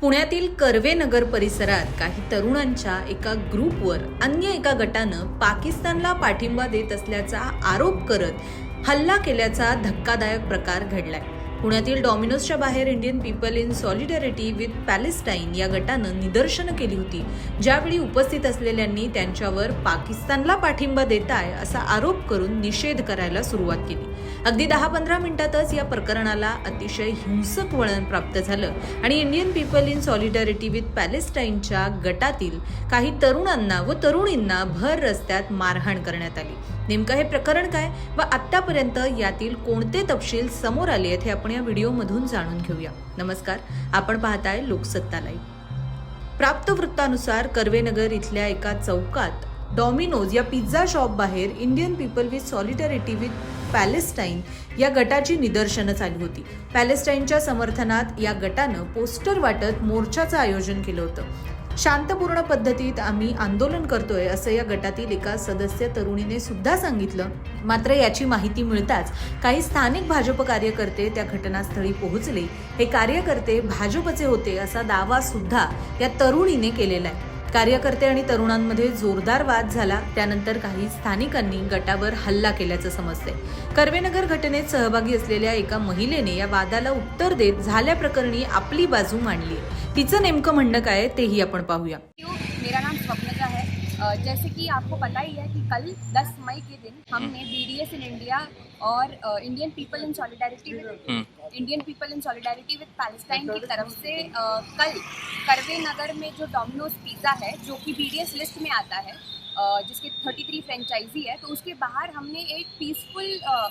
पुण्यातील कर्वे नगर परिसरात काही तरुणांच्या एका ग्रुपवर अन्य एका गटानं पाकिस्तानला पाठिंबा देत असल्याचा आरोप करत हल्ला केल्याचा धक्कादायक प्रकार घडलाय पुण्यातील डॉमिनोजच्या बाहेर Indian people in solidarity with Palestine या गटानं निदर्शनं केली होती ज्यावेळी उपस्थित असलेल्यांनी त्यांच्यावर पाकिस्तानला पाठिंबा देताय असा आरोप करून निषेध करायला सुरुवात केली अगदी दहा पंधरा मिनिटातच या प्रकरणाला अतिशय हिंसक वळण प्राप्त झालं आणि Indian people in solidarity with पॅलेस्टाईनच्या गटातील काही तरुणांना व तरुणींना भर रस्त्यात मारहाण करण्यात आली नेमकं हे प्रकरण काय व आत्तापर्यंत यातील कोणते तपशील समोर आले आहेत हे आपण या व्हिडिओमधून जाणून घेऊया नमस्कार आपण पाहताय लोकसत्ता लाईव्ह प्राप्त वृत्तानुसार कर्वेनगर इथल्या एका चौकात डॉमिनोज या पिझ्झा शॉप बाहेर Indian people with solidarity with Palestine या गटाची निदर्शनं चालू होती पॅलेस्टाईनच्या समर्थनात या गटानं पोस्टर वाटत मोर्चाचं आयोजन केलं होतं शांतपूर्ण पद्धतीत आम्ही आंदोलन करतोय असं या गटातील एका सदस्य तरुणीने सुद्धा सांगितलं मात्र याची माहिती मिळताच काही स्थानिक भाजप कार्यकर्ते त्या घटनास्थळी पोहोचले हे कार्यकर्ते भाजपचे होते असा दावा सुद्धा या तरुणीने केलेला आहे कार्यकर्ते आणि तरुणांमध्ये जोरदार वाद झाला त्यानंतर काही स्थानिकांनी गटावर हल्ला केल्याचं समजतंय कर्वेनगर घटनेत सहभागी असलेल्या एका महिलेने या वादाला उत्तर देत झाल्याप्रकरणी आपली बाजू मांडली तिचं नेमकं म्हणणं काय तेही आपण पाहूया जैसे कि आपको पता ही है कि कल 10 मई के दिन हम्म। हमने B D S in India और Indian people in solidarity Indian people in solidarity with Palestine की तरफ से कल करवे नगर में जो डोमिनोज पिज़्ज़ा है जो कि बी डी एस लिस्ट में आता है जिसके 33 फ्रेंचाइजी है तो उसके बाहर हमने एक पीसफुल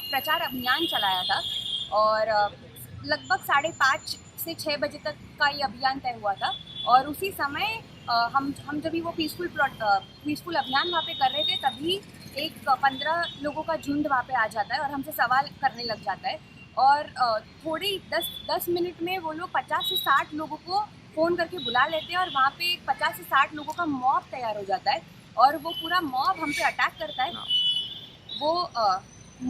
प्रचार अभियान चलाया था और लगभग साढ़े पाँच से छः बजे तक का ये अभियान तय हुआ था और उसी समय हम हम जब भी वो पीसफुल पीसफुल अभियान वहाँ पे कर रहे थे तभी एक पंद्रह लोगों का झुंड वहाँ पे आ जाता है और हमसे सवाल करने लग जाता है और थोड़े दस दस मिनट में वो लोग पचास से साठ लोगों को फ़ोन करके बुला लेते हैं और वहाँ पे पचास से साठ लोगों का मॉब तैयार हो जाता है और वो पूरा मॉब हम पे अटैक करता है हाँ। वो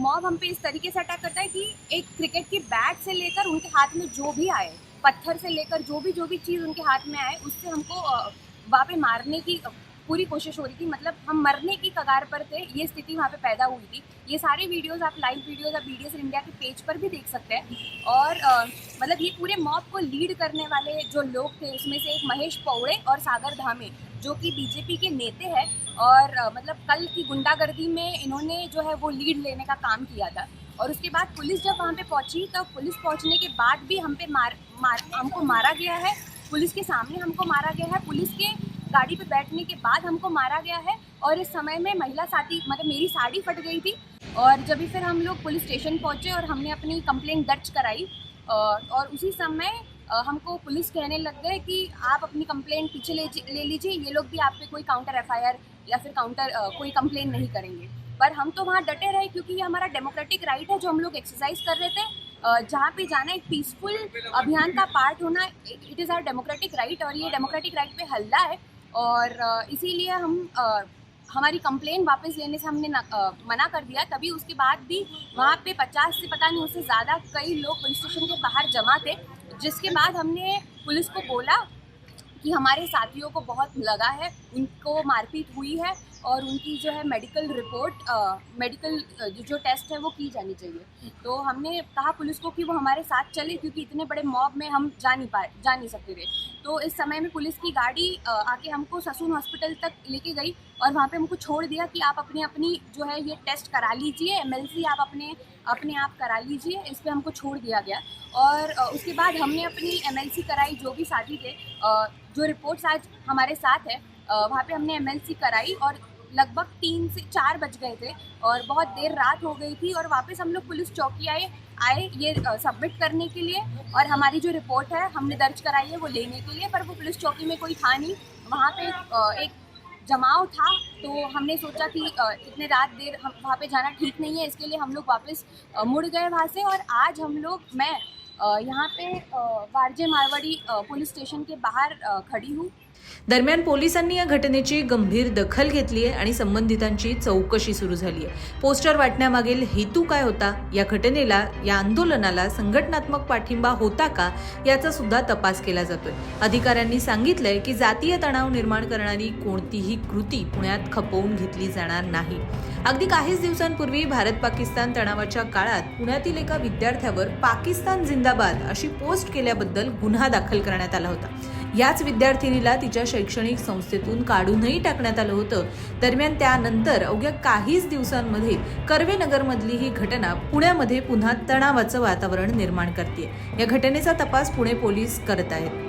मॉब हम पे इस तरीके से अटैक करता है कि एक क्रिकेट के बैट से लेकर उनके हाथ में जो भी आए पत्थर से लेकर जो भी जो भी चीज़ उनके हाथ में आए उससे हमको वहाँ पे मारने की पूरी कोशिश हो रही थी मतलब हम मरने की कगार पर थे ये स्थिति वहाँ पे पैदा हुई थी ये सारे वीडियोस आप लाइव वीडियोस आप बी इंडिया के पेज पर भी देख सकते हैं और आ, मतलब ये पूरे मॉब को लीड करने वाले जो लोग थे उसमें से एक महेश पौड़े और सागर धामे जो कि बीजेपी के नेते हैं और आ, मतलब कल की गुंडागर्दी में इन्होंने जो है वो लीड लेने का काम किया था और उसके बाद पुलिस जब वहाँ पे पहुँची तो पुलिस पहुँचने के बाद भी हम पे मार मार हमको मारा गया है पुलिस के सामने हमको मारा गया है पुलिस के गाड़ी पे बैठने के बाद हमको मारा गया है और इस समय में महिला साथी मतलब मेरी साड़ी फट गई थी और जब भी फिर हम लोग पुलिस स्टेशन पहुँचे और हमने अपनी कंप्लेंट दर्ज कराई और उसी समय हमको पुलिस कहने लग गए कि आप अपनी कंप्लेंट पीछे ले लीजिए ये लोग भी आप पे कोई काउंटर एफ या फिर काउंटर कोई कंप्लेन नहीं करेंगे पर हम तो वहाँ डटे रहे क्योंकि ये हमारा डेमोक्रेटिक राइट है जो हम लोग एक्सरसाइज कर रहे थे जहाँ पे जाना एक पीसफुल अभियान का पार्ट होना it is our democratic right और ये डेमोक्रेटिक राइट पे हल्ला है और इसीलिए हम हमारी कंप्लेन वापस लेने से हमने मना कर दिया तभी उसके बाद भी वहाँ पे 50 से पता नहीं उससे ज़्यादा कई लोग पुलिस स्टेशन के बाहर जमा थे जिसके बाद हमने पुलिस को बोला कि हमारे साथियों को बहुत लगा है उनको मारपीट हुई है और उनकी जो है मेडिकल रिपोर्ट आ, मेडिकल जो टेस्ट है वो की जानी चाहिए तो हमने कहा पुलिस को कि वो हमारे साथ चले क्योंकि इतने बड़े मॉब में हम जा नहीं पाए जा नहीं सकते थे तो इस समय में पुलिस की गाड़ी आके हमको ससून हॉस्पिटल तक लेके गई और वहाँ पे हमको छोड़ दिया कि आप अपनी अपनी जो है ये टेस्ट करा लीजिए एम आप अपने अपने आप करा लीजिए इस पर हमको छोड़ दिया गया और उसके बाद हमने अपनी एम कराई जो भी साथी थे जो रिपोर्ट्स आज हमारे साथ है वहाँ पे हमने एम कराई और लगभग तीन से चार बज गए थे और बहुत देर रात हो गई थी और वापस हम लोग पुलिस चौकी आए आए ये सबमिट करने के लिए और हमारी जो रिपोर्ट है हमने दर्ज कराई है वो लेने के लिए पर वो पुलिस चौकी में कोई था नहीं वहाँ पे एक जमाव था तो हमने सोचा कि इतने रात देर हम वहाँ पे जाना ठीक नहीं है इसके लिए हम लोग वापस मुड़ गए वहाँ से और आज हम लोग मैं यहाँ पे वारजे मारवाडी पोलीस स्टेशन के बाहर खडी हूँ दरम्यान पोलिसांनी या घटनेची गंभीर दखल घेतली आहे आणि संबंधितांची चौकशी सुरू झाली आहे पोस्टर वाटण्यामागील हेतू काय होता या घटनेला या आंदोलनाला संघटनात्मक पाठिंबा होता का याचा सुद्धा तपास केला जातोय अधिकाऱ्यांनी सांगितलंय की जातीय तणाव निर्माण करणारी कोणतीही कृती पुण्यात खपवून घेतली जाणार नाही अगदी काहीच दिवसांपूर्वी भारत पाकिस्तान तणावाच्या काळात पुण्यातील एका विद्यार्थ्यावर पाकिस्तान जिंदा अहमदाबाद अशी पोस्ट केल्याबद्दल गुन्हा दाखल करण्यात आला होता याच विद्यार्थिनीला तिच्या शैक्षणिक संस्थेतून काढूनही टाकण्यात आलं होतं दरम्यान त्यानंतर अवघ्या काहीच दिवसांमध्ये कर्वेनगरमधली ही घटना पुण्यामध्ये पुन्हा तणावाचं वातावरण निर्माण करते या घटनेचा तपास पुणे पोलीस करत आहेत